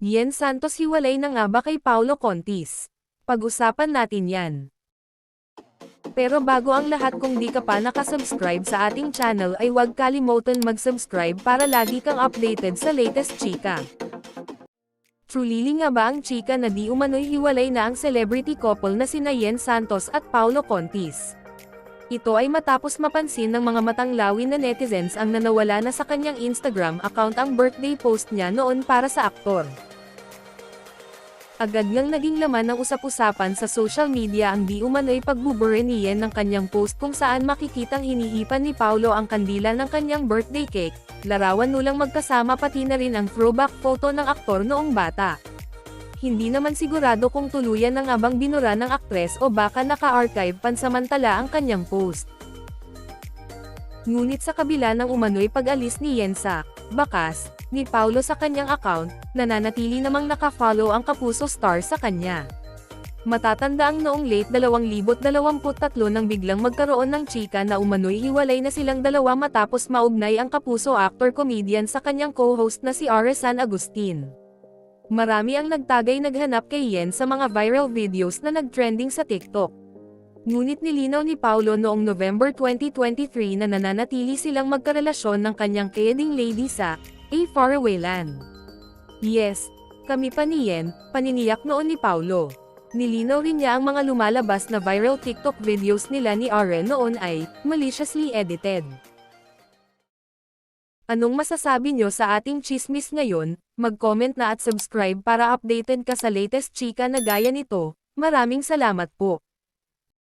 Yen Santos hiwalay na nga ba kay Paulo Contis? Pag-usapan natin yan. Pero bago ang lahat kung di ka pa nakasubscribe sa ating channel ay huwag kalimutan mag-subscribe para lagi kang updated sa latest chika. Trulili nga ba ang chika na di umano'y hiwalay na ang celebrity couple na sina Yen Santos at Paulo Contis? Ito ay matapos mapansin ng mga matanglawin na netizens ang nanawala na sa kanyang Instagram account ang birthday post niya noon para sa aktor. Agad ngang naging laman ng usap-usapan sa social media ang di umano'y pagbubure ni Yen ng kanyang post kung saan makikitang hinihipan ni Paulo ang kandila ng kanyang birthday cake, larawan nulang magkasama pati na rin ang throwback photo ng aktor noong bata. Hindi naman sigurado kung tuluyan ng abang binura ng aktres o baka naka-archive pansamantala ang kanyang post. Ngunit sa kabila ng umano'y pag-alis ni Yen sa bakas ni Paulo sa kanyang account, nananatili namang nakafollow ang Kapuso Star sa kanya. Matatanda ang noong late 2023 nang biglang magkaroon ng chika na umano'y hiwalay na silang dalawa matapos maugnay ang Kapuso actor-comedian sa kanyang co-host na si Aresan Agustin. Marami ang nagtagay naghanap kay Yen sa mga viral videos na nagtrending sa TikTok. Ngunit nilinaw ni Paulo noong November 2023 na nananatili silang magkarelasyon ng kanyang kidding lady sa A Faraway Land. Yes, kami pa ni Yen, paniniyak noon ni Paulo. Nilinaw rin niya ang mga lumalabas na viral TikTok videos nila ni Aren noon ay maliciously edited. Anong masasabi nyo sa ating chismis ngayon? Mag-comment na at subscribe para updated ka sa latest chika na gaya nito. Maraming salamat po.